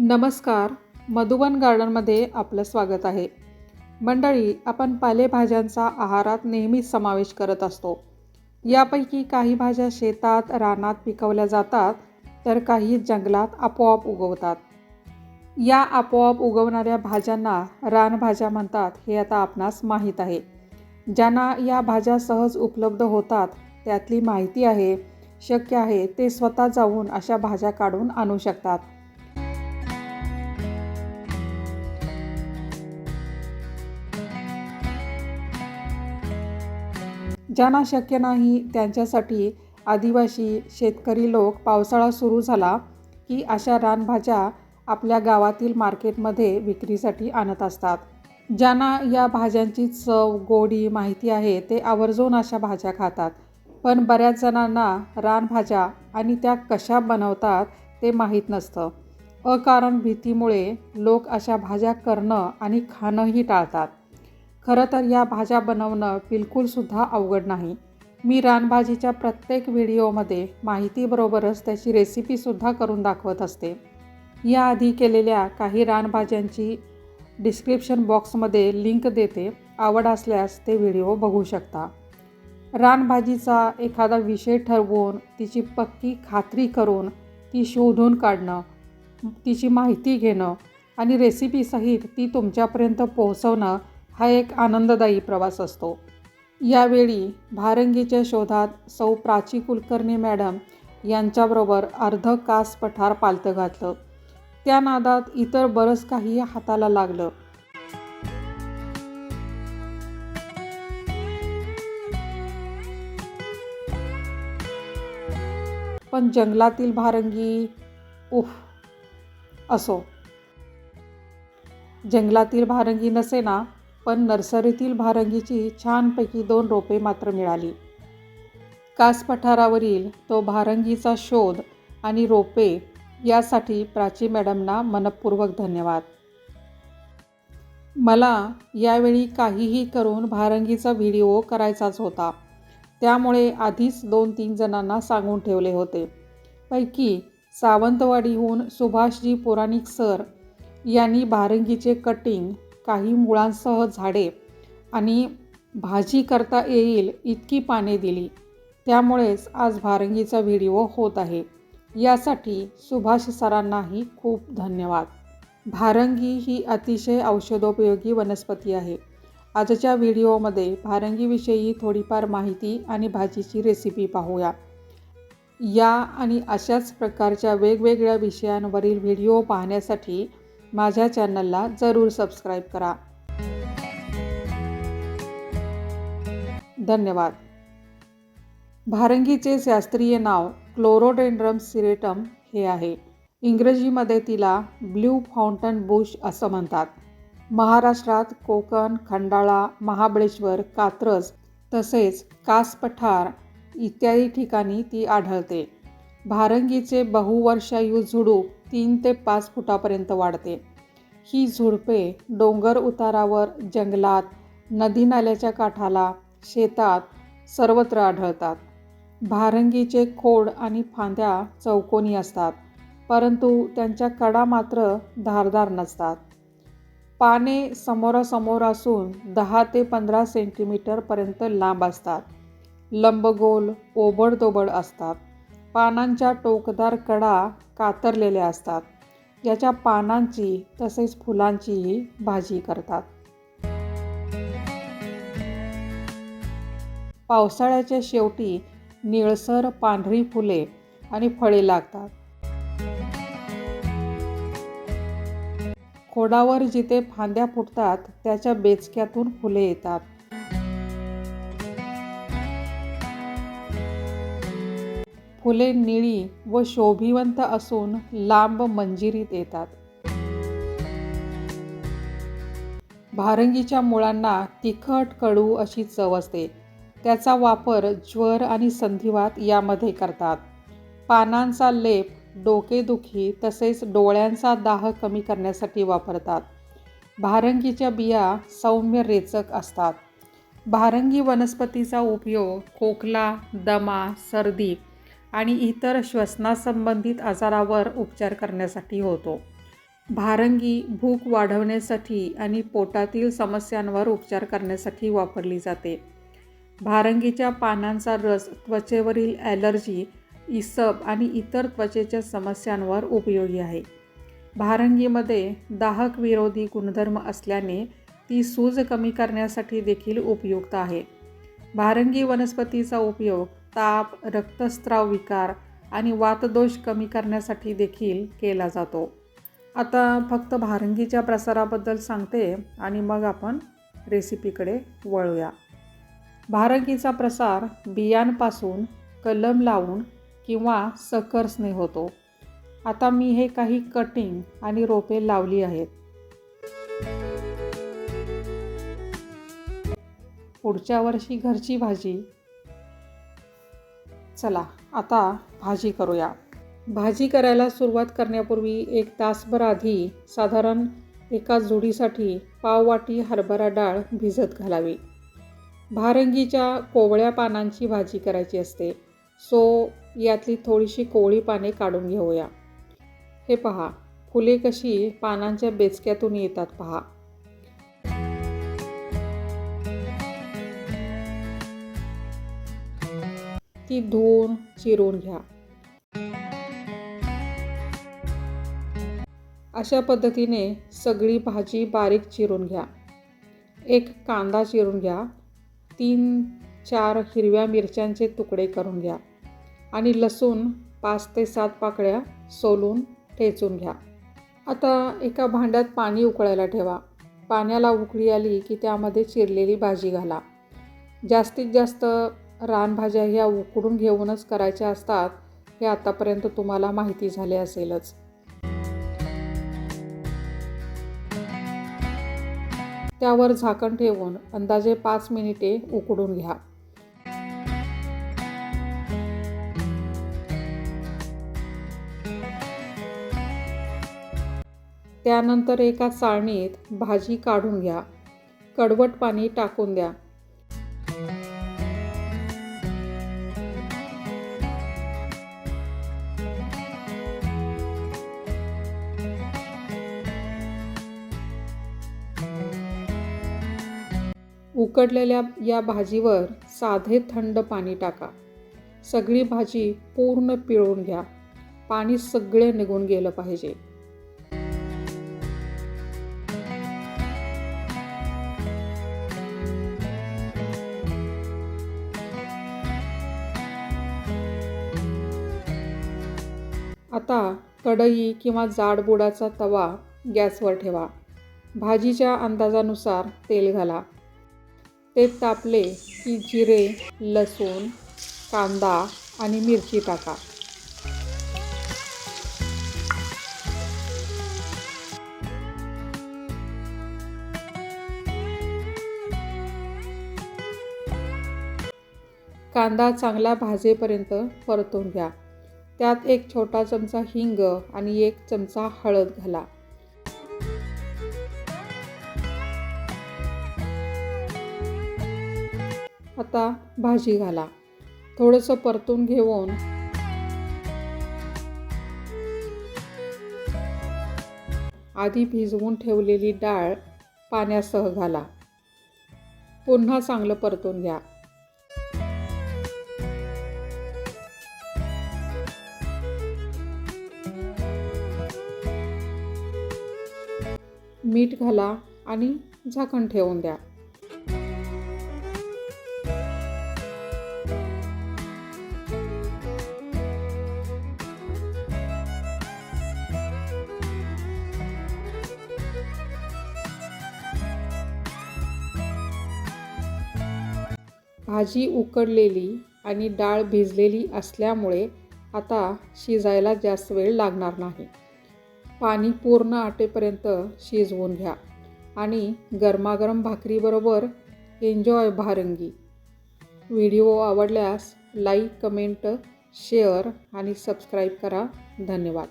नमस्कार. मधुबन गार्डनमध्ये आपलं स्वागत आहे. मंडळी आपण पालेभाज्यांचा आहारात नेहमीच समावेश करत असतो. यापैकी काही भाज्या शेतात रानात पिकवल्या जातात तर काही जंगलात आपोआप उगवतात. या आपोआप उगवणाऱ्या भाज्यांना रानभाज्या म्हणतात हे आता आपणास माहीत आहे. ज्यांना या भाज्या सहज उपलब्ध होतात त्यातली माहिती आहे शक्य आहे ते स्वतः जाऊन अशा भाज्या काढून आणू शकतात. ज्यांना शक्य नाही त्यांच्यासाठी आदिवासी शेतकरी लोक पावसाळा सुरू झाला की अशा रानभाज्या आपल्या गावातील मार्केटमध्ये विक्रीसाठी आणत असतात. ज्यांना या भाज्यांची चव गोडी माहिती आहे ते आवर्जून अशा भाज्या खातात. पण बऱ्याच जणांना रानभाज्या आणि त्या कशा बनवतात ते माहीत नसतं. अकारण भीतीमुळे लोक अशा भाज्या करणं आणि खाणंही टाळतात. खरं तर या भाज्या बनवणं बिलकुलसुद्धा अवघड नाही. मी रानभाजीच्या प्रत्येक व्हिडिओमध्ये माहितीबरोबरच त्याची रेसिपीसुद्धा करून दाखवत असते. याआधी केलेल्या काही रानभाज्यांची डिस्क्रिप्शन बॉक्समध्ये लिंक देते. आवड असल्यास ते व्हिडिओ बघू शकता. रानभाजीचा एखादा विषय ठरवून तिची पक्की खात्री करून ती शोधून काढणं तिची माहिती घेणं आणि रेसिपीसहित ती तुमच्यापर्यंत पोहोचवणं हा एक आनंददायी प्रवास असतो. यावेळी भारंगीच्या शोधात सौ प्राची कुलकर्णी मॅडम यांच्याबरोबर अर्ध कास पठार पालतं घातलं. त्या नादात इतर बरंच काही हाताला लागलं. पण जंगलातील भारंगी उफ असो. जंगलातील भारंगी नसेना पण नर्सरीतील भारंगीची छानपैकी दोन रोपे मात्र मिळाली. कास पठारावरील तो भारंगीचा शोध आणि रोपे यासाठी प्राची मॅडमना मनपूर्वक धन्यवाद. मला यावेळी काहीही करून भारंगीचा व्हिडिओ करायचाच होता. त्यामुळे आधीच दोन तीन जणांना सांगून ठेवले होते. पैकी सावंतवाडीहून सुभाषजी पुराणिक सर यांनी भारंगीचे कटिंग काही मुळांसह झाडे आणि भाजी करता येईल इतकी पाने दिली. त्यामुळेच आज भारंगीचा व्हिडिओ होत आहे. यासाठी सुभाष सरांनाही खूप धन्यवाद. भारंगी ही अतिशय औषधोपयोगी वनस्पती आहे. आजच्या व्हिडिओमध्ये भारंगीविषयी थोडीफार माहिती आणि भाजीची रेसिपी पाहूया. या आणि अशाच प्रकारच्या वेगवेगळ्या विषयांवरील व्हिडिओ पाहण्यासाठी माझ्या चॅनलला जरूर सबस्क्राईब करा. धन्यवाद. भारंगीचे शास्त्रीय नाव क्लोरोडेंड्रम सिरेटम हे आहे. इंग्रजीमध्ये तिला ब्ल्यू फाउंटन बुश असं म्हणतात. महाराष्ट्रात कोकण खंडाळा महाबळेश्वर कात्रज तसेच कास पठार इत्यादी ठिकाणी ती आढळते. भारंगीचे बहुवर्षायू झुडूप तीन ते पाच फुटापर्यंत वाढते. ही झुडपे डोंगर उतारावर जंगलात नदी नाल्याच्या काठाला शेतात सर्वत्र आढळतात. भारंगीचे खोड आणि फांद्या चौकोनी असतात परंतु त्यांच्या कडा मात्र धारदार नसतात. पाने समोरासमोर असून दहा ते पंधरा सेंटीमीटरपर्यंत लांब असतात. लंबगोल ओबडदोबड असतात. पानांच्या टोकदार कडा कातरलेल्या असतात. याच्या पानांची तसेच फुलांचीही भाजी करतात. पावसाळ्याच्या शेवटी निळसर पांढरी फुले आणि फळे लागतात. खोडावर जिथे फांद्या फुटतात त्याच्या बेचक्यातून फुले येतात. फुले निळी व शोभिवंत असून लांब मंजिरीत येतात. भारंगीच्या मुळांना तिखट कडू अशी चव असते. त्याचा वापर ज्वर आणि संधिवात यामध्ये करतात. पानांचा लेप डोकेदुखी तसेच डोळ्यांचा दाह कमी करण्यासाठी वापरतात. भारंगीच्या बिया सौम्य रेचक असतात. भारंगी वनस्पतीचा उपयोग खोकला दमा सर्दी आणि इतर श्वसनासंबंधित आजारावर उपचार करण्यासाठी होतो. भारंगी भूक वाढवण्यासाठी आणि पोटातील समस्यांवर उपचार करण्यासाठी वापरली जाते. भारंगीच्या पानांचा रस त्वचेवरील ॲलर्जी इसब आणि इतर त्वचेच्या समस्यांवर उपयोगी आहे. भारंगीमध्ये दाहक विरोधी गुणधर्म असल्याने ती सूज कमी करण्यासाठी देखील उपयुक्त आहे. भारंगी वनस्पतीचा उपयोग ताप रक्तस्त्राव विकार आणि वातदोष कमी करण्यासाठी देखील केला जातो. आता फक्त भारंगीच्या प्रसाराबद्दल सांगते आणि मग आपण रेसिपीकडे वळूया. भारंगीचा प्रसार बियांपासून कलम लावून किंवा सकर्सने होतो. आता मी हे काही कटिंग आणि रोपे लावली आहेत. पुढच्या वर्षी घरची भाजी चला आता भाजी करूया. भाजी करायला सुरुवात करण्यापूर्वी एक तासभर आधी साधारण एका जोडीसाठी पाववाटी हरभरा डाळ भिजत घालावी. भारंगीच्या कोवळ्या पानांची भाजी करायची असते. सो यातली थोडीशी कोवळी पाने काढून घेऊया. हे पहा फुले कशी पानांच्या बेचक्यातून येतात पहा. ती धुवून चिरून घ्या. अशा पद्धतीने सगळी भाजी बारीक चिरून घ्या. एक कांदा चिरून घ्या. तीन चार हिरव्या मिरच्यांचे तुकडे करून घ्या. आणि लसूण पाच ते सात पाकळ्या सोलून ठेचून घ्या. आता एका भांड्यात पाणी उकळायला ठेवा. पाण्याला उकळी आली की त्यामध्ये चिरलेली भाजी घाला. जास्तीत जास्त रानभाज्या ह्या उकडून घेऊनच करायच्या असतात हे आतापर्यंत तुम्हाला माहिती झाले असेलच. त्यावर झाकण ठेवून अंदाजे पाच मिनिटे उकडून घ्या. त्यानंतर एका चाळणीत भाजी काढून घ्या. कडवट पाणी टाकून द्या. उकडलेल्या या भाजीवर साधे थंड पाणी टाका. सगळी भाजी पूर्ण पिळून घ्या. पाणी सगळे निघून गेलं पाहिजे. आता कढई किंवा जाडबुडाचा तवा गॅसवर ठेवा. भाजीच्या अंदाजानुसार तेल घाला. ते तापले की जिरे लसूण कांदा आणि मिरची टाका. कांदा चांगला भाजेपर्यंत परतून घ्या. त्यात एक छोटा चमचा हिंग आणि एक चमचा हळद घाला. आता भाजी घाला. थोडंसं परतून घेऊन. आधी भिजवून ठेवलेली डाळ पाण्यासह घाला. पुन्हा चांगलं परतून घ्या. मीठ घाला आणि झाकण ठेवून द्या. भाजी उकडलेली आणि डाळ भिजलेली असल्यामुळे आता शिजायला जास्त वेळ लागणार नाही. पाणी पूर्ण आटेपर्यंत शिजवून घ्या आणि गरमागरम भाकरीबरोबर एन्जॉय भारंगी. व्हिडिओ आवडल्यास लाईक कमेंट शेअर आणि सबस्क्राईब करा. धन्यवाद.